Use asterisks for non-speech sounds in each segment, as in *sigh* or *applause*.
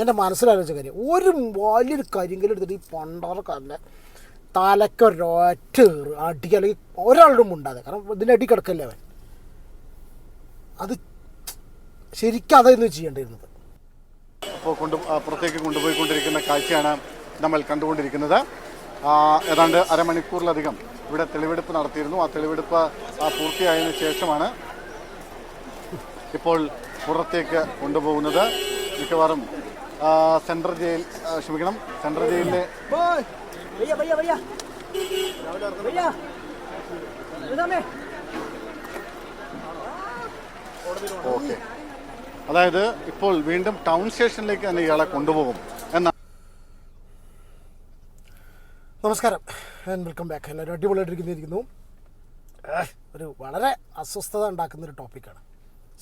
എന്റെ മനസ്സിലാലോചിച്ച കാര്യം. ഒരു വലിയൊരു കരിങ്കലെടുത്തിട്ട് ഈ പണ്ടാറ കല്ല് തലക്കൊരൊറ്റ അടിക്കുക അല്ലെങ്കിൽ ഒരാളുടെ മുണ്ടാതെ. കാരണം ഇതിന്റെ അടി കിടക്കല്ലേ അവൻ? അത് ശരിക്കും അതായിരുന്നു ചെയ്യേണ്ടിയിരുന്നത്. അപ്പോൾ കൊണ്ട് പുറത്തേക്ക് കൊണ്ടുപോയിക്കൊണ്ടിരിക്കുന്ന കാഴ്ചയാണ് നമ്മൾ കണ്ടുകൊണ്ടിരിക്കുന്നത്. ഏതാണ്ട് അരമണിക്കൂറിലധികം ഇവിടെ തെളിവെടുപ്പ് നടത്തിയിരുന്നു. ആ തെളിവെടുപ്പ് പൂർത്തിയായതിനു ശേഷമാണ് ഇപ്പോൾ പുറത്തേക്ക് കൊണ്ടുപോകുന്നത്. മിക്കവാറും സെൻട്രൽ ജയിൽ ക്ഷമിക്കണം സെൻട്രൽ ജയിലിലെ ഓക്കെ. അതായത് ഇപ്പോൾ വീണ്ടും ടൗൺ സ്റ്റേഷനിലേക്ക് തന്നെ ഇയാളെ കൊണ്ടുപോകും. എന്നാ നമസ്കാരം. ആൻഡ് വെൽക്കം ബാക്ക് എല്ലാവരും അടിപൊളിയായിട്ടിരിക്കുന്നിരിക്കുന്നു ഒരു വളരെ അസ്വസ്ഥത ഉണ്ടാക്കുന്ന ഒരു ടോപ്പിക്കാണ്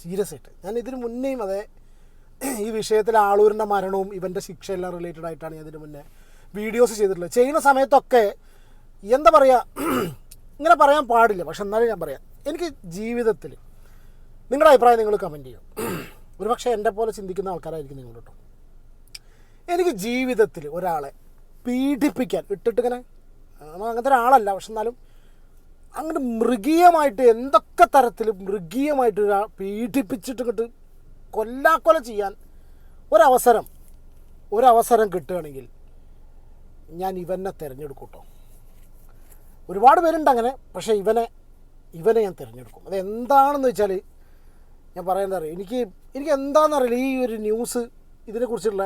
സീരിയസ് ആയിട്ട്. ഞാൻ ഇതിനു മുന്നേയും അതേ ഈ വിഷയത്തിൽ ആളൂരിന്റെ മരണവും ഇവന്റെ ശിക്ഷയെല്ലാം റിലേറ്റഡ് ആയിട്ടാണ് ഞാൻ ഇതിന് മുന്നേ വീഡിയോസ് ചെയ്തിട്ടുള്ളത്. ചെയ്യുന്ന സമയത്തൊക്കെ എന്താ പറയുക *clears throat* ഇങ്ങനെ പറയാൻ പാടില്ല. പക്ഷെ എന്നാലും ഞാൻ പറയാം. എനിക്ക് ജീവിതത്തിൽ നിങ്ങളുടെ അഭിപ്രായം നിങ്ങൾ കമന്റ് ചെയ്യും. ഒരുപക്ഷെ എന്റെ പോലെ ചിന്തിക്കുന്ന ആൾക്കാരായിരിക്കും നിങ്ങൾ കേട്ടോ. എനിക്ക് ജീവിതത്തിൽ ഒരാളെ പീഡിപ്പിക്കാൻ ഇട്ടിട്ടിങ്ങനെ അങ്ങനത്തെ ഒരാളല്ല. പക്ഷെ എന്നാലും അങ്ങനെ മൃഗീയമായിട്ട് എന്തൊക്കെ തരത്തിൽ മൃഗീയമായിട്ട് ഒരാൾ പീഡിപ്പിച്ചിട്ട് ഇങ്ങോട്ട് കൊല്ലാക്കൊല ചെയ്യാൻ ഒരവസരം ഒരവസരം കിട്ടുകയാണെങ്കിൽ ഞാൻ ഇവനെ തിരഞ്ഞെടുക്കും കേട്ടോ ഒരുപാട് പേരുണ്ട് അങ്ങനെ പക്ഷേ ഇവനെ ഇവനെ ഞാൻ തിരഞ്ഞെടുക്കും. അത് എന്താണെന്ന് വെച്ചാൽ ഞാൻ പറയാൻ അറിയാം? എനിക്ക് എനിക്ക് എന്താണെന്ന് അറിയില്ല. ഈ ഒരു ന്യൂസ് ഇതിനെക്കുറിച്ചുള്ള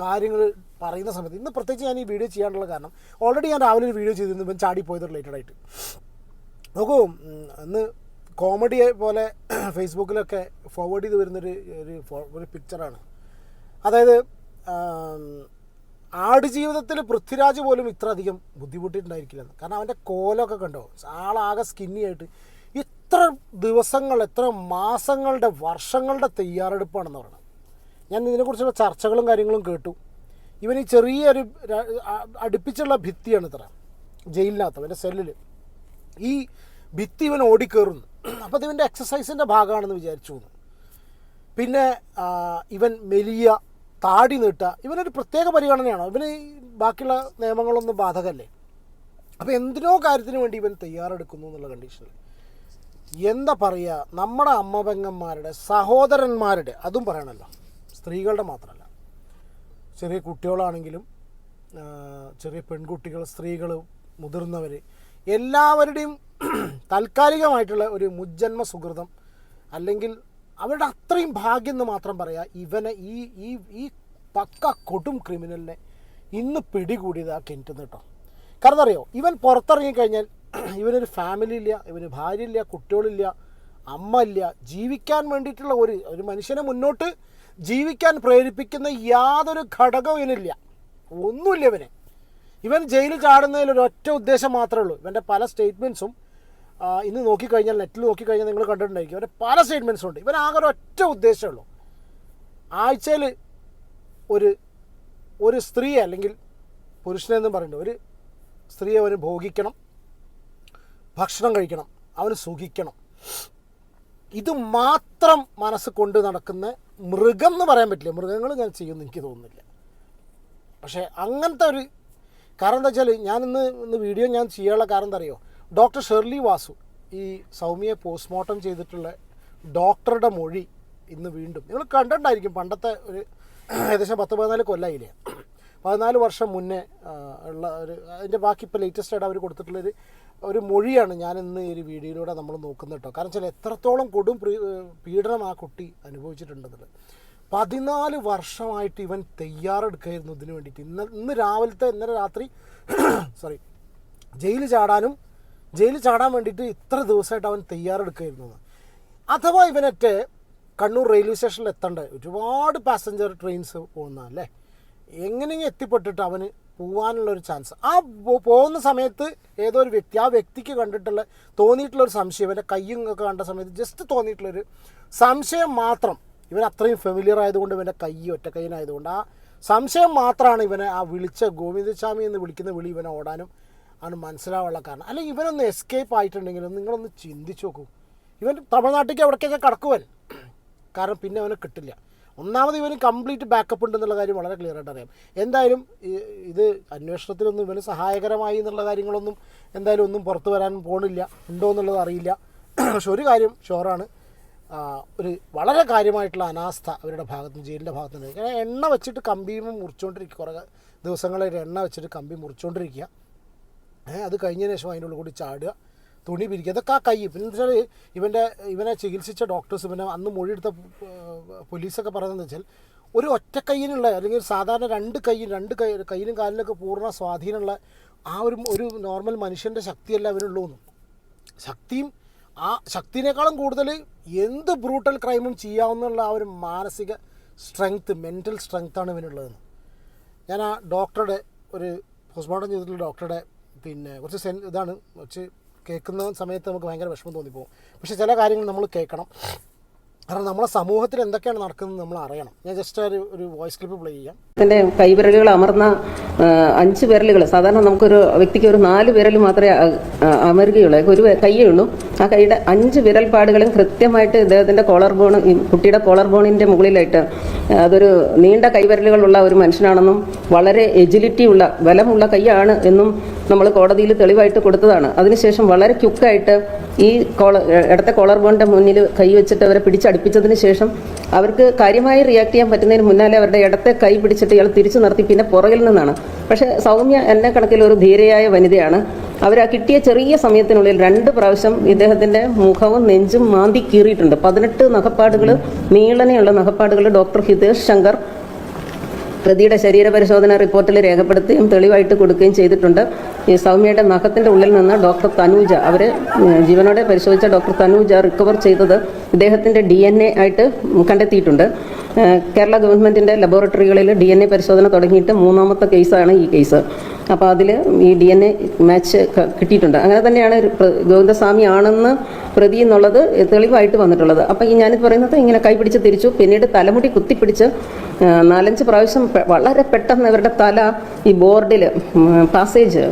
കാര്യങ്ങൾ പറയുന്ന സമയത്ത് ഇന്ന് പ്രത്യേകിച്ച് ഞാൻ ഈ വീഡിയോ ചെയ്യാനുള്ള കാരണം ഓൾറെഡി ഞാൻ രാവിലെ ഒരു വീഡിയോ ചെയ്തിരുന്നു ഇവൻ ചാടിപ്പോയത് റിലേറ്റഡ് ആയിട്ട്. നോക്കൂ അന്ന് കോമഡി പോലെ *clears throat* ഫേസ്ബുക്കിലൊക്കെ ഫോർവേഡ് ചെയ്ത് വരുന്നൊരു ഒരു ഒരു പിക്ചറാണ് അതായത് ആട് ജീവിതത്തിൽ പൃഥ്വിരാജ് പോലും ഇത്ര അധികം ബുദ്ധിമുട്ടിയിട്ടുണ്ടായിരിക്കില്ലെന്ന്. കാരണം അവന്റെ കോലമൊക്കെ കണ്ടോ? ആളാകെ സ്കിന്നി ആയിട്ട് ഇത്ര ദിവസങ്ങൾ എത്ര മാസങ്ങളുടെ വർഷങ്ങളുടെ തയ്യാറെടുപ്പാണെന്ന് പറയുന്നത് ഞാൻ ഇതിനെക്കുറിച്ചുള്ള ചർച്ചകളും കാര്യങ്ങളും കേട്ടു. ഇവൻ ഈ ചെറിയൊരു അടുപ്പിച്ചുള്ള ഭിത്തിയാണ് ഇത്ര ജയിലിനകത്ത് അവന്റെ സെല്ലിൽ ഈ ഭിത്തി ഇവൻ ഓടിക്കേറുന്നു. അപ്പോൾ ഇവന്റെ എക്സസൈസിന്റെ ഭാഗമാണെന്ന് വിചാരിച്ചു. പിന്നെ ഇവൻ മെലിയ താടി നീട്ടുക ഇവനൊരു പ്രത്യേക പരിഗണനയാണോ. ഇവന് ബാക്കിയുള്ള നിയമങ്ങളൊന്നും ബാധകമല്ലേ അപ്പോൾ എന്തിനോ കാര്യത്തിന് വേണ്ടി ഇവൻ തയ്യാറെടുക്കുന്നു എന്നുള്ള കണ്ടീഷനിൽ എന്താ പറയുക? നമ്മുടെ അമ്മപെങ്ങന്മാരുടെ സഹോദരന്മാരുടെ അതും പറയണല്ലോ. സ്ത്രീകളുടെ മാത്രമല്ല. ചെറിയ കുട്ടികളാണെങ്കിലും ചെറിയ പെൺകുട്ടികൾ സ്ത്രീകൾ മുതിർന്നവർ എല്ലാവരുടെയും താൽക്കാലികമായിട്ടുള്ള ഒരു മുജ്ജന്മ സുഹൃതം അല്ലെങ്കിൽ അവരുടെ അത്രയും ഭാഗ്യം എന്ന് മാത്രം പറയാം ഇവനെ ഈ ഈ ഈ പക്ക കൊടും ക്രിമിനലിനെ ഇന്ന് പിടികൂടിയത് ആ കിണറ്റുന്ന് കേട്ടോ. കാരണം അറിയോ ഇവൻ പുറത്തിറങ്ങി കഴിഞ്ഞാൽ ഇവനൊരു ഫാമിലി ഇല്ല ഇവന് ഭാര്യ ഇല്ല കുട്ടികളില്ല അമ്മ ഇല്ല. ജീവിക്കാൻ വേണ്ടിയിട്ടുള്ള ഒരു ഒരു മനുഷ്യനെ മുന്നോട്ട് ജീവിക്കാൻ പ്രേരിപ്പിക്കുന്ന യാതൊരു ഘടകവും ഇവനില്ല. ഒന്നുമില്ല ഇവന്. ഇവൻ ജയിലിൽ ചാടുന്നതിൽ ഒരു ഒറ്റ ഉദ്ദേശം മാത്രമേ ഉള്ളൂ. ഇവന്റെ പല സ്റ്റേറ്റ്മെന്റ്സും ഇന്ന് നോക്കിക്കഴിഞ്ഞാൽ നെറ്റിൽ നോക്കിക്കഴിഞ്ഞാൽ നിങ്ങൾ കണ്ടിട്ടുണ്ടായിരിക്കും. ഇവന്റെ പല സ്റ്റേറ്റ്മെന്റ്സും ഉണ്ട്. ഇവൻ ആകെ ഒറ്റ ഉദ്ദേശമേ ഉള്ളൂ. ആഴ്ചയിൽ ഒരു ഒരു സ്ത്രീയെ അല്ലെങ്കിൽ പുരുഷനെന്നും പറയുന്നുണ്ട്. ഒരു സ്ത്രീയെ അവന് ഭോഗിക്കണം ഭക്ഷണം കഴിക്കണം അവന് സുഖിക്കണം. ഇത് മാത്രം മനസ്സ് കൊണ്ട് നടക്കുന്ന മൃഗം എന്ന് പറയാൻ പറ്റില്ല. മൃഗങ്ങൾ ഞാൻ ചെയ്യുമെന്ന് എനിക്ക് തോന്നുന്നില്ല. പക്ഷേ അങ്ങനത്തെ ഒരു കാരണം എന്താ വെച്ചാൽ ഞാൻ ഇന്ന് വീഡിയോ ഞാൻ ചെയ്യാനുള്ള കാരണം എന്താ അറിയോ? ഡോക്ടർ ഷെർലി വാസു ഈ സൗമ്യയെ പോസ്റ്റ്മോർട്ടം ചെയ്തിട്ടുള്ള ഡോക്ടറുടെ മൊഴി ഇന്ന് വീണ്ടും. നിങ്ങൾ കണ്ടിട്ടുണ്ടായിരിക്കും പണ്ടത്തെ ഒരു *clears throat* ഏകദേശം പത്ത് പതിനാല് കൊല്ലായില്ലേ? പതിനാല് വർഷം മുന്നേ ഉള്ള ഒരു അതിന്റെ ബാക്കി ഇപ്പോൾ ലേറ്റസ്റ്റ് ആയിട്ട് അവർ കൊടുത്തിട്ടുള്ളൊരു ഒരു മൊഴിയാണ് ഞാൻ ഇന്ന് ഈ ഒരു വീഡിയോയിലൂടെ നമ്മൾ നോക്കുന്നത് കേട്ടോ. കാരണം വെച്ചാൽ എത്രത്തോളം കൊടും പീഡനം ആ കുട്ടി അനുഭവിച്ചിട്ടുണ്ടെന്നുള്ളത്. പതിനാല് വർഷമായിട്ട് ഇവൻ തയ്യാറെടുക്കായിരുന്നു ഇതിനു വേണ്ടിയിട്ട്. ഇന്ന് ഇന്ന് രാവിലത്തെ ഇന്നലെ രാത്രി *clears throat* സോറി ജയിലിൽ ചാടാനും ജയിലിൽ ചാടാൻ വേണ്ടിയിട്ട് ഇത്ര ദിവസമായിട്ട് അവൻ തയ്യാറെടുക്കായിരുന്നു എന്ന്. അഥവാ ഇവനറ്റ് കണ്ണൂർ റെയിൽവേ സ്റ്റേഷനിൽ എത്തേണ്ട? ഒരുപാട് പാസഞ്ചർ ട്രെയിൻസ് പോകുന്നതല്ലേ? എങ്ങനെയെങ്കിലും എത്തിപ്പെട്ടിട്ട് അവന് പോകാനുള്ള ഒരു ചാൻസ് ആ പോകുന്ന സമയത്ത് ഏതോ ഒരു വ്യക്തി ആ വ്യക്തിക്ക് കണ്ടിട്ടുള്ള തോന്നിയിട്ടുള്ള ഒരു സംശയം അവന്റെ കയ്യും ഒക്കെ കണ്ട സമയത്ത് ജസ്റ്റ് തോന്നിയിട്ടുള്ളൊരു സംശയം മാത്രം ഇവൻ അത്രയും ഫെമിലിയർ ആയതുകൊണ്ട് ഇവന്റെ കൈ ഒറ്റ കൈയിനായതുകൊണ്ട് ആ സംശയം മാത്രമാണ് ഇവനെ ആ വിളിച്ച ഗോവിന്ദസ്വാമി എന്ന് വിളിക്കുന്ന വിളി ഇവനെ ഓടാനും ആണ് മനസ്സിലാവാനുള്ള കാരണം. അല്ലെങ്കിൽ ഇവനൊന്ന് എസ്കേപ്പ് ആയിട്ടുണ്ടെങ്കിലും നിങ്ങളൊന്ന് ചിന്തിച്ചു നോക്കൂ. ഇവൻ തമിഴ്നാട്ടിലേക്ക് എവിടേക്കൊക്കെ കടക്കുവൻ? കാരണം പിന്നെ അവനെ കിട്ടില്ല. ഒന്നാമത് ഇവന് കംപ്ലീറ്റ് ബാക്കപ്പ് ഉണ്ടെന്നുള്ള കാര്യം വളരെ ക്ലിയർ ആയിട്ട് അറിയാം. എന്തായാലും ഇത് അന്വേഷണത്തിലൊന്നും ഇവന് സഹായകരമായി എന്നുള്ള കാര്യങ്ങളൊന്നും എന്തായാലും ഒന്നും പുറത്തു വരാൻ പോണില്ല. ഉണ്ടോ എന്നുള്ളത് അറിയില്ല. *clears throat* പക്ഷെ ഒരു കാര്യം ഷുവറാണ് ഒരു വളരെ കാര്യമായിട്ടുള്ള അനാസ്ഥ അവരുടെ ഭാഗത്ത് നിന്ന് ജയിലിന്റെ ഭാഗത്ത് നിന്ന് കാരണം എണ്ണ വെച്ചിട്ട് കമ്പിയും മുറിച്ചുകൊണ്ടിരിക്കുക കുറേ ദിവസങ്ങളായിട്ട് എണ്ണ വെച്ചിട്ട് കമ്പി മുറിച്ചുകൊണ്ടിരിക്കുക അത് കഴിഞ്ഞതിന് ശേഷം അതിന്റെ ഉള്ളിൽ കൂടി ചാടുക തുണി പിരിക്കുക അതൊക്കെ ആ കൈ പിന്നെ വെച്ചാൽ ഇവന്റെ ഇവനെ ചികിത്സിച്ച ഡോക്ടേഴ്സ് ഇവനെ അന്ന് മൊഴിയെടുത്ത പോലീസൊക്കെ പറയുന്നത് വെച്ചാൽ ഒരു ഒറ്റ കൈയിനുള്ള അല്ലെങ്കിൽ സാധാരണ രണ്ട് കൈ രണ്ട് കൈ കയ്യിലും കാലിലൊക്കെ പൂർണ സ്വാധീനമുള്ള ആ ഒരു ഒരു നോർമൽ മനുഷ്യന്റെ ശക്തിയല്ല അവനുള്ളൂന്നും ശക്തിയും ആ ശക്തിനേക്കാളും കൂടുതൽ എന്ത് ബ്രൂട്ടൽ ക്രൈമും ചെയ്യാവുന്നുള്ള ആ ഒരു മാനസിക സ്ട്രെങ്ത് മെന്റൽ സ്ട്രെങ്ത്താണ് ഇവനുള്ളതെന്ന്. ഞാൻ ആ ഡോക്ടറുടെ ഒരു പോസ്റ്റ്മോർട്ടം ചെയ്തിട്ടുള്ള ഡോക്ടറുടെ പിന്നെ കുറച്ച് സെൻ ഇതാണ് കുറച്ച് കേൾക്കുന്ന സമയത്ത് നമുക്ക് ഭയങ്കര വിഷമം തോന്നിപ്പോകും. പക്ഷേ ചില കാര്യങ്ങൾ നമ്മൾ കേൾക്കണം. കാരണം നമ്മുടെ സമൂഹത്തിൽ എന്തൊക്കെയാണ് നടക്കുന്നത് നമ്മൾ അറിയണം. ഞാൻ ജസ്റ്റ് ഒരു ഒരു വോയിസ് ക്ലിപ്പ് പ്ലേ ചെയ്യാം. ഇതിന്റെ കൈവിരലുകൾ അമർന്ന അഞ്ച് വിരലുകൾ. സാധാരണ നമുക്കൊരു വ്യക്തിക്ക് ഒരു നാല് വിരൽ മാത്രമേ അമരുകയുള്ളൂ. ഒരു കൈയേ ഉള്ളൂ. ആ കൈയുടെ അഞ്ച് വിരൽ പാടുകളും കൃത്യമായിട്ട് ഇദ്ദേഹത്തിന്റെ കോളർ ബോൺ കുട്ടിയുടെ കോളർ ബോണിന്റെ മുകളിലായിട്ട് അതൊരു നീണ്ട കൈവിരലുകളുള്ള ഒരു മനുഷ്യനാണെന്നും വളരെ എജിലിറ്റി ഉള്ള ബലമുള്ള കൈയാണ് എന്നും നമ്മൾ കോടതിയിൽ തെളിവായിട്ട് കൊടുത്തതാണ്. അതിനുശേഷം വളരെ ക്യുക്കായിട്ട് ഈ കോള ഇടത്തെ കോളർ ബോണിന്റെ മുന്നിൽ കൈ വെച്ചിട്ട് അവരെ പിടിച്ചടുപ്പിച്ചതിന് ശേഷം അവർക്ക് കാര്യമായി റിയാക്ട് ചെയ്യാൻ പറ്റുന്നതിന് മുന്നാലെ അവരുടെ ഇടത്തെ കൈ പിടിച്ചിട്ട് ഇയാൾ തിരിച്ചു നിർത്തി പിന്നെ പുറകിൽ നിന്നാണ്. പക്ഷേ സൗമ്യ എന്നെ കണക്കിൽ ഒരു ധീരയായ വനിതയാണ്. അവർ ആ കിട്ടിയ ചെറിയ സമയത്തിനുള്ളിൽ രണ്ട് പ്രാവശ്യം ഇദ്ദേഹത്തിന്റെ മുഖവും നെഞ്ചും മാന്തി കീറിയിട്ടുണ്ട്. പതിനെട്ട് നഖപ്പാടുകൾ നീളനെയുള്ള നഖപ്പാടുകൾ ഡോക്ടർ ഹിതേഷ് ശങ്കർ പ്രതിയുടെ ശരീരപരിശോധന റിപ്പോർട്ടിൽ രേഖപ്പെടുത്തുകയും തെളിവായിട്ട് കൊടുക്കുകയും ചെയ്തിട്ടുണ്ട്. ഈ സൗമ്യയുടെ നഖത്തിന്റെ ഉള്ളിൽ നിന്ന് ഡോക്ടർ തനൂജ അവർ ജീവനോടെ പരിശോധിച്ച ഡോക്ടർ തനൂജ റിക്കവർ ചെയ്തത് ഇദ്ദേഹത്തിന്റെ ഡി എൻ എ ആയിട്ട് കണ്ടെത്തിയിട്ടുണ്ട്. കേരള ഗവൺമെന്റിന്റെ ലബോറട്ടറികളിൽ ഡി എൻ എ പരിശോധന തുടങ്ങിയിട്ട് മൂന്നാമത്തെ കേസാണ് ഈ കേസ്. അപ്പോൾ അതിൽ ഈ ഡി എൻ എ മാച്ച് കിട്ടിയിട്ടുണ്ട്. അങ്ങനെ തന്നെയാണ് ഗോവിന്ദസ്വാമി ആണെന്ന് പ്രതി എന്നുള്ളത് തെളിവായിട്ട് വന്നിട്ടുള്ളത്. അപ്പോൾ ഈ ഞാനിത് പറയുന്നത് ഇങ്ങനെ കൈപിടിച്ച് തിരിച്ചു. പിന്നീട് തലമുടി കുത്തിപ്പിടിച്ച് നാലഞ്ച് പ്രാവശ്യം വളരെ പെട്ടെന്ന് ഇവരുടെ തല ഈ ബോർഡിൽ പാസേജ്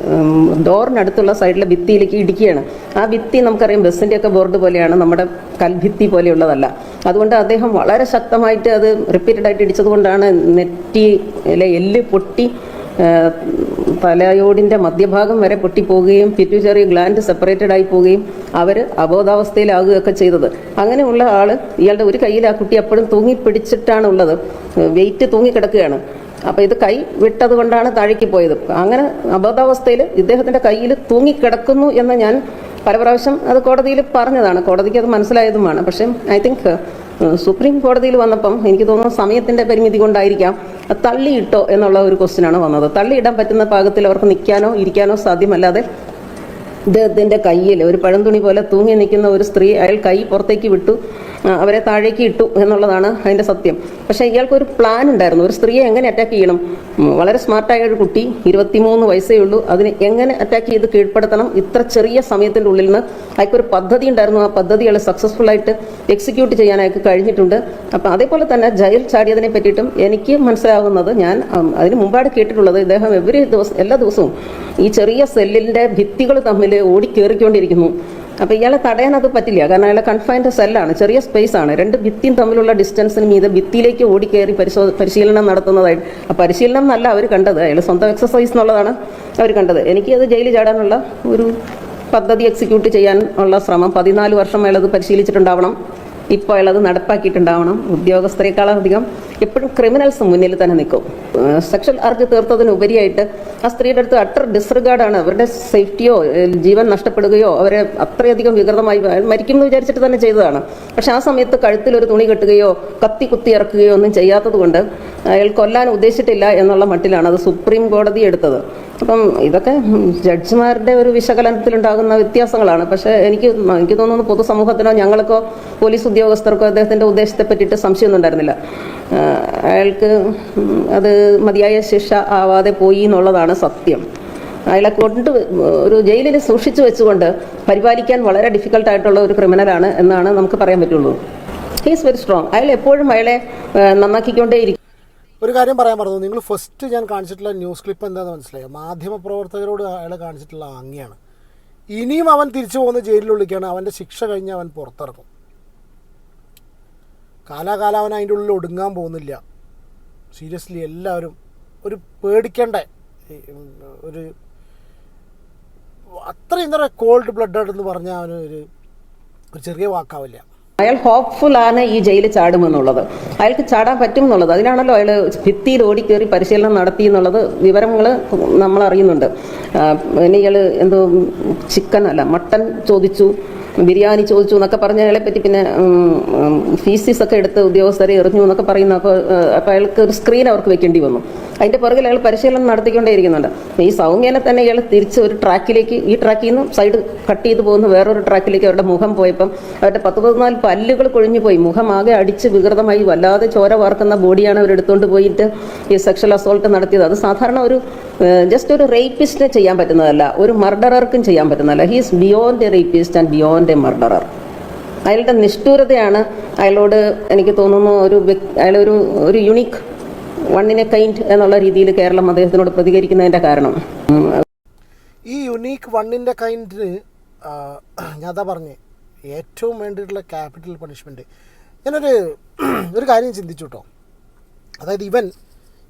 ഡോറിനടുത്തുള്ള സൈഡിലെ ഭിത്തിയിലേക്ക് ഇടിക്കുകയാണ്. ആ ഭിത്തി നമുക്കറിയാം ബസ്സിന്റെയൊക്കെ ബോർഡ് പോലെയാണ് നമ്മുടെ കൽഭിത്തി പോലെയുള്ളതല്ല. അതുകൊണ്ട് അദ്ദേഹം വളരെ ശക്തമായിട്ട് അത് റിപ്പീറ്റഡായിട്ട് ഇടിച്ചതുകൊണ്ടാണ് നെറ്റിയിലെ എല്ല് പൊട്ടി തലയോടിന്റെ മധ്യഭാഗം വരെ പൊട്ടിപ്പോകുകയും പിറ്റുചെറി ഗ്ലാൻഡ് സെപ്പറേറ്റഡ് ആയി പോവുകയും അവർ അബോധാവസ്ഥയിലാകുകയൊക്കെ ചെയ്തത്. അങ്ങനെയുള്ള ആൾ ഇയാളുടെ ഒരു കയ്യിൽ ആ കുട്ടി എപ്പോഴും തൂങ്ങി പിടിച്ചിട്ടാണ് ഉള്ളത് വെയിറ്റ് തൂങ്ങി കിടക്കുകയാണ് അപ്പോൾ ഇത് കൈ വിട്ടത് കൊണ്ടാണ് താഴേക്ക് പോയത്. അങ്ങനെ അബോധാവസ്ഥയിൽ ഇദ്ദേഹത്തിന്റെ കയ്യിൽ തൂങ്ങിക്കിടക്കുന്നു എന്ന് ഞാൻ പല പ്രാവശ്യം അത് കോടതിയിൽ പറഞ്ഞതാണ്. കോടതിക്ക് അത് മനസ്സിലായതുമാണ്. പക്ഷേ ഐ തിങ്ക് സുപ്രീം കോടതിയിൽ വന്നപ്പം എനിക്ക് തോന്നുന്നു സമയത്തിന്റെ പരിമിതി കൊണ്ടായിരിക്കാം തള്ളിയിട്ടോ എന്നുള്ള ഒരു ക്വസ്റ്റ്യനാണ് വന്നത്. തള്ളിയിടാൻ പറ്റുന്ന പാകത്തിൽ അവർക്ക് നിൽക്കാനോ ഇരിക്കാനോ സാധ്യമല്ലാതെ ഇദ്ദേഹത്തിന്റെ കയ്യിൽ ഒരു പഴംതുണി പോലെ തൂങ്ങി നിൽക്കുന്ന ഒരു സ്ത്രീ അയാൾ കൈ പുറത്തേക്ക് വിട്ടു അവരെ താഴേക്ക് ഇട്ടു എന്നുള്ളതാണ് അതിന്റെ സത്യം. പക്ഷേ ഇയാൾക്ക് ഒരു പ്ലാൻ ഉണ്ടായിരുന്നു. ഒരു സ്ത്രീയെ എങ്ങനെ അറ്റാക്ക് ചെയ്യണം? വളരെ സ്മാർട്ടായ ഒരു കുട്ടി ഇരുപത്തിമൂന്ന് വയസ്സേ ഉള്ളൂ. അതിനെ എങ്ങനെ അറ്റാക്ക് ചെയ്ത് കീഴ്പ്പെടുത്തണം? ഇത്ര ചെറിയ സമയത്തിന്റെ ഉള്ളിൽ നിന്ന് അയാൾക്കൊരു പദ്ധതി ഉണ്ടായിരുന്നു. ആ പദ്ധതി അയാൾ സക്സസ്ഫുൾ ആയിട്ട് എക്സിക്യൂട്ട് ചെയ്യാൻ അയാൾക്ക് കഴിഞ്ഞിട്ടുണ്ട്. അപ്പം അതേപോലെ തന്നെ ജയിൽ ചാടിയതിനെ പറ്റിയിട്ടും എനിക്ക് മനസ്സിലാകുന്നത് ഞാൻ അതിന് മുമ്പാട് കേട്ടിട്ടുള്ളത്. ഇദ്ദേഹം എവരി ദിവസം എല്ലാ ദിവസവും ഈ ചെറിയ സെല്ലിന്റെ ഭിത്തികൾ തമ്മിൽ ഓടിക്കേറിക്കൊണ്ടിരിക്കുന്നു അപ്പോൾ ഇയാളെ തടയാൻ അത് പറ്റില്ല. കാരണം അയാളെ കൺഫൈൻഡ് സെല്ലാണ് ചെറിയ സ്പേസ് ആണ്. രണ്ട് ഭിത്തിയും തമ്മിലുള്ള ഡിസ്റ്റൻസിന് മീതെ ഭിത്തിയിലേക്ക് ഓടിക്കയറി പരിശോ പരിശീലനം നടത്തുന്നതായിട്ട് ആ പരിശീലനം എന്നല്ല അവർ കണ്ടത്. അയാൾ സ്വന്തം എക്സസൈസ് എന്നുള്ളതാണ് അവർ കണ്ടത്. എനിക്ക് അത് ജയിലിൽ ചാടാനുള്ള ഒരു പദ്ധതി എക്സിക്യൂട്ട് ചെയ്യാൻ ഉള്ള ശ്രമം. പതിനാല് വർഷം അയാളത് പരിശീലിച്ചിട്ടുണ്ടാവണം. ഇപ്പോൾ അത് നടപ്പാക്കിയിട്ടുണ്ടാവണം. ഉദ്യോഗസ്ഥരെക്കാളധികം എപ്പോഴും ക്രിമിനൽസ് മുന്നിൽ തന്നെ നിൽക്കും. സെക്ഷൽ അർജ് തീർത്തതിന് ഉപരിയായിട്ട് ആ സ്ത്രീയുടെ അടുത്ത് അട്ടർ ഡിസ്റിഗാർഡാണ് അവരുടെ സേഫ്റ്റിയോ ജീവൻ നഷ്ടപ്പെടുകയോ അവരെ അത്രയധികം വികൃതമായി മരിക്കും എന്ന് വിചാരിച്ചിട്ട് തന്നെ ചെയ്തതാണ്. പക്ഷെ ആ സമയത്ത് കഴുത്തിൽ ഒരു തുണി കെട്ടുകയോ കത്തി കുത്തി ഇറക്കുകയോ ഒന്നും ചെയ്യാത്തത് കൊണ്ട് അയാൾ കൊല്ലാൻ ഉദ്ദേശിച്ചിട്ടില്ല എന്നുള്ള മട്ടിലാണ് അത് സുപ്രീം കോടതി എടുത്തത്. അപ്പം ഇതൊക്കെ ജഡ്ജിമാരുടെ ഒരു വിശകലനത്തിലുണ്ടാകുന്ന വ്യത്യാസങ്ങളാണ്. പക്ഷേ എനിക്ക് എനിക്ക് തോന്നുന്നു പൊതുസമൂഹത്തിനോ ഞങ്ങൾക്കോ പോലീസ് ഉദ്യോഗസ്ഥർക്കോ അദ്ദേഹത്തിന്റെ ഉദ്ദേശത്തെ പറ്റിയിട്ട് സംശയമൊന്നും ഉണ്ടായിരുന്നില്ല. അയാൾക്ക് അത് മതിയായ ശിക്ഷ ആവാതെ പോയി എന്നുള്ളതാണ് സത്യം. അയാളെ കൊണ്ട് ഒരു ജയിലിൽ സൂക്ഷിച്ചു വെച്ചുകൊണ്ട് പരിപാലിക്കാൻ വളരെ ഡിഫിക്കൽട്ട് ആയിട്ടുള്ള ഒരു ക്രിമിനലാണ് എന്നാണ് നമുക്ക് പറയാൻ പറ്റുള്ളൂ. ഹീസ് വെരി സ്ട്രോങ് അയാൾ എപ്പോഴും അയാളെ നന്നാക്കിക്കൊണ്ടേ നന്നാക്കിക്കൊണ്ടേയിരിക്കും. ഒരു കാര്യം പറയാൻ പറഞ്ഞു നിങ്ങൾ ഫസ്റ്റ് ഞാൻ കാണിച്ചിട്ടുള്ള ന്യൂസ് ക്ലിപ്പ് എന്താണെന്ന് മനസ്സിലായോ? മാധ്യമ പ്രവർത്തകരോട് അയാൾ കാണിച്ചിട്ടുള്ള ആംഗ്യാണ്. ഇനിയും അവൻ തിരിച്ചു പോകുന്ന ജയിലിനുള്ളിലേക്കാണ് അവന്റെ ശിക്ഷ കഴിഞ്ഞ് അവൻ പുറത്തിറങ്ങും. കാലാകാലവൻ അതിന്റെ ഉള്ളിൽ ഒടുങ്ങാൻ പോകുന്നില്ല. സീരിയസ്ലി എല്ലാവരും ഒരു പേടിക്കേണ്ട? ഒരു അത്രയും പറയുക കോൾഡ് ബ്ലഡ് എന്ന് പറഞ്ഞാൽ അവന് ഒരു ചെറിയ വാക്കാവില്ല. അയാൾ ഹോപ്പ്ഫുൾ ആണ് ഈ ജയിലിൽ ചാടുമെന്നുള്ളത്. അയാൾക്ക് ചാടാൻ പറ്റും എന്നുള്ളത് അതിനാണല്ലോ അയാൾ ഭിത്തിയിൽ ഓടിക്കേറി പരിശീലനം നടത്തി എന്നുള്ളത് വിവരങ്ങൾ നമ്മൾ അറിയുന്നുണ്ട് പിന്നെ ഇയാൾ എന്തോ ചിക്കൻ അല്ല മട്ടൻ ചോദിച്ചു ബിരിയാണി ചോദിച്ചു എന്നൊക്കെ പറഞ്ഞ അയാളെ പറ്റി പിന്നെ ഫീസീസ് ഒക്കെ എടുത്ത് ഉദ്യോഗസ്ഥരെ എറിഞ്ഞു എന്നൊക്കെ പറയുന്ന അപ്പോൾ അപ്പോൾ അയാൾക്ക് ഒരു സ്ക്രീൻ അവർക്ക് വെക്കേണ്ടി വന്നു. അതിന്റെ പുറകിൽ അയാൾ പരിശീലനം നടത്തിക്കൊണ്ടേയിരിക്കുന്നുണ്ട്. ഈ സൗമ്യനെ തന്നെ ഇയാൾ തിരിച്ച് ഒരു ട്രാക്കിലേക്ക് ഈ ട്രാക്കിൽ നിന്ന് സൈഡ് കട്ട് ചെയ്ത് പോകുന്ന വേറൊരു ട്രാക്കിലേക്ക് അവരുടെ മുഖം പോയപ്പം അവരുടെ പത്ത് പതിനാല് പല്ലുകൾ കൊഴിഞ്ഞു പോയി മുഖം ആകെ അടിച്ച് വികൃതമായി വല്ലാതെ ചോര വാർക്കുന്ന ബോഡിയാണ് അവരെടുത്തുകൊണ്ട് പോയിട്ട് ഈ സെക്ഷൽ അസോൾട്ട് നടത്തിയത്. അത് സാധാരണ ഒരു ജസ്റ്റ് ഒരു റേപ്പിസ്റ്റിനെ ചെയ്യാൻ പറ്റുന്നതല്ല ഒരു മർഡറർക്കും ചെയ്യാൻ പറ്റുന്നതല്ല. He's beyond a rapist and beyond a murderer അയാളുടെ നിഷ്ഠൂരതയാണ് അയാളോട് എനിക്ക് തോന്നുന്നു ഒരു അയാളൊരു ഒരു യുണീക്ക് വണ്ണിനെ കൈൻഡ് എന്നുള്ള രീതിയിൽ കേരളം അദ്ദേഹത്തിനോട് പ്രതികരിക്കുന്നതിന്റെ കാരണം. ഈ യുണീക്ക് വണ്ണിന്റെ കൈൻഡിന് ഞാൻ അതാ പറഞ്ഞേ ഏറ്റവും വേണ്ടിയിട്ടുള്ള ക്യാപിറ്റൽ പണിഷ്മെന്റ് ഞാനൊരു ഒരു കാര്യം ചിന്തിച്ചു കേട്ടോ അതായത് ഇവൻ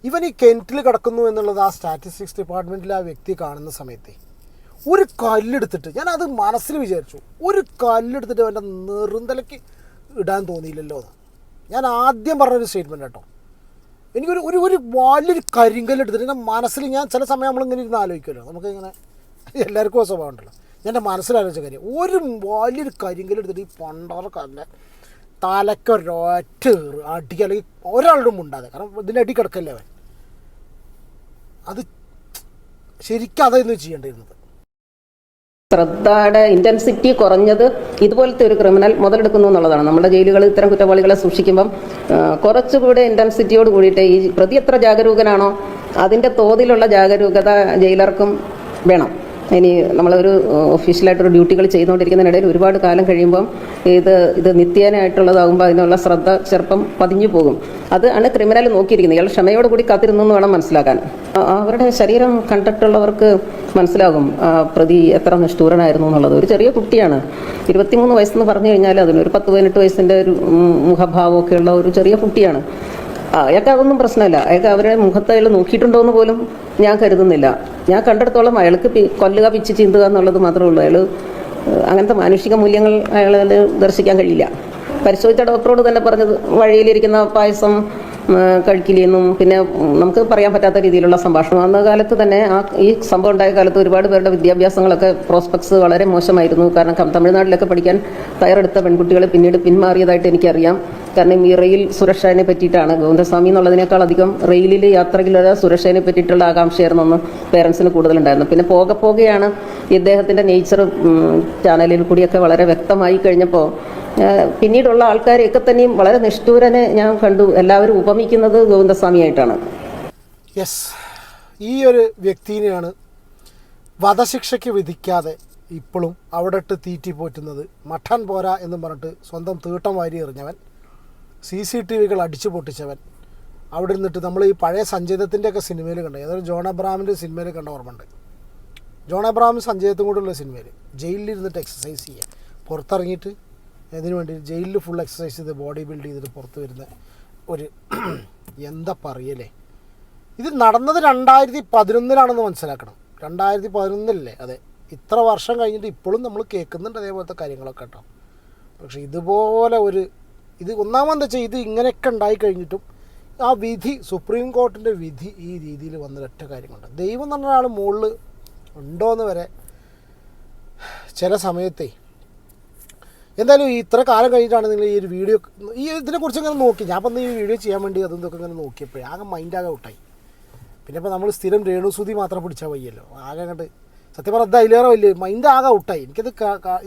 ഇവൻ ഈ കെന്റിൽ കിടക്കുന്നു എന്നുള്ളത് ആ സ്റ്റാറ്റിസ്റ്റിക്സ് ഡിപ്പാർട്ട്മെന്റിൽ ആ വ്യക്തി കാണുന്ന സമയത്ത് ഒരു കല്ലെടുത്തിട്ട് ഞാൻ അത് മനസ്സിൽ വിചാരിച്ചു ഒരു കല്ലെടുത്തിട്ട് അവന്റെ നെറുന്തലയ്ക്ക് ഇടാൻ തോന്നിയില്ലല്ലോ ഞാൻ ആദ്യം പറഞ്ഞൊരു സ്റ്റേറ്റ്മെന്റ് കേട്ടോ എനിക്കൊരു ഒരു ഒരു വലിയൊരു കരിങ്കല്ലെടുത്തിട്ട് എന്റെ മനസ്സിൽ ഞാൻ ചില സമയം നമ്മളിങ്ങനെ ഇരുന്ന് ആലോചിക്കുമല്ലോ. നമുക്കിങ്ങനെ എല്ലാവർക്കും ആ സ്വഭാവം ഉണ്ടല്ലോ. എന്റെ മനസ്സിലാലോചിച്ച കാര്യം ഒരു വലിയൊരു കരിങ്കല്ലെടുത്തിട്ട് ഈ പണ്ടവർക്കല്ല കല്ല് തലക്കൊരൊറ്റ അടിക്കുക അല്ലെങ്കിൽ ഒരാളുടെ മുണ്ടാതെ. കാരണം ഇതിന്റെ അടി കിടക്കല്ലേ അവൻ? അത് ശരിക്കും അതായിരുന്നു ചെയ്യേണ്ടിയിരുന്നത്. ശ്രദ്ധയുടെ ഇന്റൻസിറ്റി കുറഞ്ഞത് ഇതുപോലത്തെ ഒരു ക്രിമിനൽ മുതലെടുക്കുന്നു എന്നുള്ളതാണ്. നമ്മുടെ ജയിലുകൾ ഇത്തരം കുറ്റവാളികളെ സൂക്ഷിക്കുമ്പം കുറച്ചുകൂടെ ഇന്റൻസിറ്റിയോട് കൂടിയിട്ട് ഈ പ്രതി എത്ര ജാഗരൂകനാണോ അതിന്റെ തോതിലുള്ള ജാഗരൂകത ജയിലർക്കും വേണം. ഇനി നമ്മളൊരു ഒഫീഷ്യലായിട്ടൊരു ഡ്യൂട്ടികൾ ചെയ്തുകൊണ്ടിരിക്കുന്നതിനിടയിൽ ഒരുപാട് കാലം കഴിയുമ്പം ഇത് ഇത് നിത്യേനയായിട്ടുള്ളതാകുമ്പോൾ അതിനുള്ള ശ്രദ്ധ ചെറുപ്പം പതിഞ്ഞു പോകും. അത് ആണ് ക്രിമിനൽ നോക്കിയിരിക്കുന്നത്. ഇയാൾ ക്ഷമയോട് കൂടി കാത്തിരുന്നു എന്ന് വേണം മനസ്സിലാക്കാൻ. അവരുടെ ശരീരം കണ്ടിട്ടുള്ളവർക്ക് മനസ്സിലാകും പ്രതി എത്ര നിഷ്ഠൂരനായിരുന്നു എന്നുള്ളത്. ഒരു ചെറിയ കുട്ടിയാണ്. ഇരുപത്തിമൂന്ന് വയസ്സെന്ന് പറഞ്ഞു കഴിഞ്ഞാൽ അതിന് ഒരു പത്ത് പതിനെട്ട് വയസ്സിന്റെ ഒരു മുഖഭാവമൊക്കെയുള്ള ഒരു ചെറിയ കുട്ടിയാണ്. അയാൾക്ക് അതൊന്നും പ്രശ്നമില്ല. അയാൾക്ക് അവരുടെ മുഖത്ത് അയാൾ നോക്കിയിട്ടുണ്ടോ എന്ന് പോലും ഞാൻ കരുതുന്നില്ല. ഞാൻ കണ്ടിടത്തോളം അയാൾക്ക് കൊല്ലുക പിച്ച് ചീന്തുക എന്നുള്ളത് മാത്രമേ ഉള്ളൂ. അയാൾ അങ്ങനത്തെ മാനുഷിക മൂല്യങ്ങൾ അയാളെ ദർശിക്കാൻ കഴിയില്ല. പരിശോധിച്ച ഡോക്ടറോട് തന്നെ പറഞ്ഞത് വഴിയിലിരിക്കുന്ന പായസം കഴിക്കില്ലെന്നും പിന്നെ നമുക്ക് പറയാൻ പറ്റാത്ത രീതിയിലുള്ള സംഭാഷണം. അന്ന കാലത്ത് തന്നെ ആ ഈ സംഭവം ഉണ്ടായ കാലത്ത് ഒരുപാട് പേരുടെ വിദ്യാഭ്യാസങ്ങളൊക്കെ പ്രോസ്പെക്ട്സ് വളരെ മോശമായിരുന്നു. കാരണം തമിഴ്നാട്ടിലൊക്കെ പഠിക്കാൻ തയ്യാറെടുത്ത പെൺകുട്ടികൾ പിന്നീട് പിന്മാറിയതായിട്ട് എനിക്കറിയാം. കാരണം ഈ റെയിൽ സുരക്ഷയെ പറ്റിയിട്ടാണ്. ഗോവിന്ദസ്വാമി എന്നുള്ളതിനേക്കാൾ അധികം റെയിലിൽ യാത്രയിലുള്ള സുരക്ഷയെ പറ്റിയിട്ടുള്ള ആകാംക്ഷയായിരുന്നു അന്ന് പേരൻസിന് കൂടുതലുണ്ടായിരുന്നു പിന്നെ പോകെ പോകെയാണ് ഇദ്ദേഹത്തിന്റെ നേച്ചർ ചാനലിൽ കൂടിയൊക്കെ വളരെ വ്യക്തമായി കഴിഞ്ഞപ്പോൾ പിന്നീടുള്ള ആൾക്കാരെയൊക്കെ തന്നെയും വളരെ നിഷ്ഠൂരനെ ഞാൻ കണ്ടു. എല്ലാവരും ഉപമിക്കുന്നത് ഗോവിന്ദസ്വാമിയായിട്ടാണ് യെസ് ഈ ഒരു വ്യക്തിനെയാണ് വധശിക്ഷയ്ക്ക് വിധിക്കാതെ ഇപ്പോഴും അവിടെ ഇട്ട് തീറ്റി പോറ്റുന്നത്. മഠൻ പോരാ എന്ന് പറഞ്ഞിട്ട് സ്വന്തം തീട്ടം വാരി എറിഞ്ഞവൻ. സി സി ടി വികൾ അടിച്ചു പൊട്ടിച്ചവൻ. അവിടെ നിന്നിട്ട് നമ്മൾ ഈ പഴയ സഞ്ജയത്തിന്റെ ഒക്കെ സിനിമയിൽ കണ്ട. ഏതൊരു ജോൺ അബ്രാമിന്റെ സിനിമയിൽ കണ്ട ഓർമ്മയുണ്ട്. ജോൺ അബ്രാമും സഞ്ജയത്തും കൂടെയുള്ള സിനിമയിൽ. ജയിലിൽ ഇരുന്നിട്ട് എക്സസൈസ് ചെയ്യുക പുറത്തിറങ്ങിയിട്ട് ഇതിനു വേണ്ടി ജയിലിൽ ഫുൾ എക്സസൈസ് ചെയ്ത് ബോഡി ബിൽഡ് ചെയ്തിട്ട് പുറത്ത് വരുന്ന ഒരു *clears throat* എന്താ പറയലേ? ഇത് നടന്നത് രണ്ടായിരത്തി പതിനൊന്നിലാണെന്ന് മനസ്സിലാക്കണം. രണ്ടായിരത്തി പതിനൊന്നിലല്ലേ അതെ. ഇത്ര വർഷം കഴിഞ്ഞിട്ട് ഇപ്പോഴും നമ്മൾ കേൾക്കുന്നുണ്ട് അതേപോലത്തെ കാര്യങ്ങളൊക്കെ കേട്ടോ. പക്ഷേ ഇതുപോലെ ഒരു ഇത് ഒന്നാമെന്ന് വെച്ചാൽ ഇത് ഇങ്ങനെയൊക്കെ ഉണ്ടായി കഴിഞ്ഞിട്ടും ആ വിധി സുപ്രീം കോർട്ടിന്റെ വിധി ഈ രീതിയിൽ വന്നൊരൊറ്റ കാര്യമുണ്ട് ദൈവം എന്ന് പറഞ്ഞ ആൾ മുകളിൽ ഉണ്ടോയെന്ന് വരെ ചില സമയത്തേ എന്തായാലും ഇത്ര കാലം കഴിഞ്ഞിട്ടാണ് നിങ്ങൾ ഈ ഒരു വീഡിയോ ഈ ഇതിനെക്കുറിച്ച് ഇങ്ങനെ നോക്കി. ഞാൻ അപ്പം ഈ വീഡിയോ ചെയ്യാൻ വേണ്ടി അതും ഇതൊക്കെ ഇങ്ങനെ നോക്കിയപ്പോഴേ ആകെ മൈൻഡാകെ ഔട്ടായി പിന്നെ ഇപ്പോൾ നമ്മൾ സ്ഥിരം രേണുസൂതി മാത്രം പിടിച്ചാൽ വയ്യല്ലോ ആകെ അങ്ങോട്ട് സത്യം പറഞ്ഞാൽ അതിലേറെ വലിയ മൈൻഡ് ആകെ ഔട്ടായി. എനിക്കത്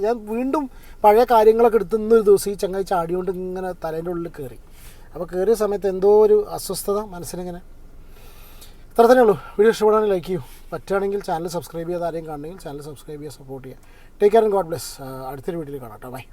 ഞാൻ വീണ്ടും പഴയ കാര്യങ്ങളൊക്കെ എടുത്ത് ഒരു ദിവസം ഈ ചങ്ങായി ചാടിയോണ്ട് ഇങ്ങനെ തലേന്റെ ഉള്ളിൽ കയറി അപ്പോൾ കയറിയ സമയത്ത് എന്തോ ഒരു അസ്വസ്ഥത മനസ്സിനിങ്ങനെ. ഇത്ര തന്നെ ഉള്ളൂ. വീഡിയോ ഇഷ്ടപ്പെടാണെങ്കിൽ ലൈക്ക് ചെയ്യൂ. പറ്റുകയാണെങ്കിൽ ചാനൽ സബ്സ്ക്രൈബ് ചെയ്യാതെ ആരെയും കാണണമെങ്കിൽ ചാനൽ സബ്സ്ക്രൈബ് ചെയ്യുക സപ്പോർട്ട് ചെയ്യുക. Take care and God bless അടുത്തൊരു വീട്ടിൽ കാണാം കേട്ടോ. ബൈ